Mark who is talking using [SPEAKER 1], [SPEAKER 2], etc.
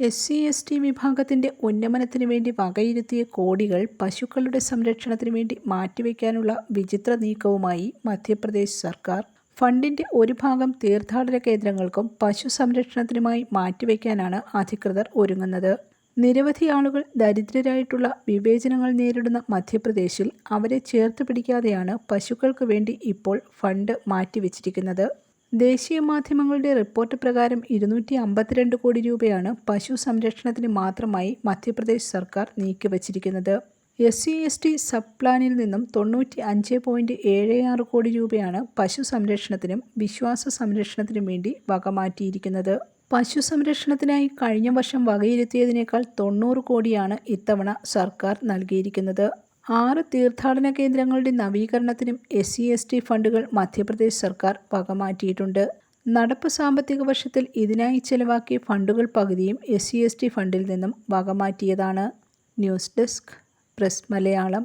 [SPEAKER 1] S C S T വിഭാഗത്തിന്റെ ഉന്നമനത്തിന് വേണ്ടി വകയിരുത്തിയ കോടികൾ പശുക്കളുടെ സംരക്ഷണത്തിന് വേണ്ടി മാറ്റിവെക്കാനുള്ള വിചിത്ര നീക്കവുമായി മധ്യപ്രദേശ് സർക്കാർ. ഫണ്ടിന്റെ ഒരു ഭാഗം തീർത്ഥാടന കേന്ദ്രങ്ങൾക്കും പശു സംരക്ഷണത്തിനുമായി മാറ്റിവെക്കാനാണ് അധികൃതർ ഒരുങ്ങുന്നത്. നിരവധി ആളുകൾ ദരിദ്രരായിട്ടുള്ള വിവേചനങ്ങൾ നേരിടുന്ന മധ്യപ്രദേശിൽ അവരെ ചേർത്ത് പിടിക്കാതെയാണ് പശുക്കൾക്ക് വേണ്ടി ഇപ്പോൾ ഫണ്ട് മാറ്റിവെച്ചിരിക്കുന്നത്. ദേശീയ മാധ്യമങ്ങളുടെ റിപ്പോർട്ട് പ്രകാരം ഇരുന്നൂറ്റി അമ്പത്തിരണ്ട് കോടി രൂപയാണ് പശു സംരക്ഷണത്തിന് മാത്രമായി മധ്യപ്രദേശ് സർക്കാർ നീക്കിവച്ചിരിക്കുന്നത്. S C S T sub പ്ലാനിൽ നിന്നും തൊണ്ണൂറ്റി അഞ്ച് പോയിന്റ് ഏഴ് ആറ് കോടി രൂപയാണ് പശു സംരക്ഷണത്തിനും വിശ്വാസ സംരക്ഷണത്തിനും വേണ്ടി വകമാറ്റിയിരിക്കുന്നത് പശു സംരക്ഷണത്തിനായി കഴിഞ്ഞ വർഷം വകയിരുത്തിയതിനേക്കാൾ തൊണ്ണൂറ് കോടിയാണ് ഇത്തവണ സർക്കാർ നൽകിയിരിക്കുന്നത്. ആറ് തീർത്ഥാടന കേന്ദ്രങ്ങളുടെ നവീകരണത്തിനും എസ് സി എസ് ടി ഫണ്ടുകൾ മധ്യപ്രദേശ് സർക്കാർ വകമാറ്റിയിട്ടുണ്ട് നടപ്പ് സാമ്പത്തിക വർഷത്തിൽ ഇതിനായി ചെലവാക്കിയ ഫണ്ടുകൾ പകുതിയും എസ് സി എസ് ടി ഫണ്ടിൽ നിന്നും വകമാറ്റിയതാണ് news desk press Malayalam.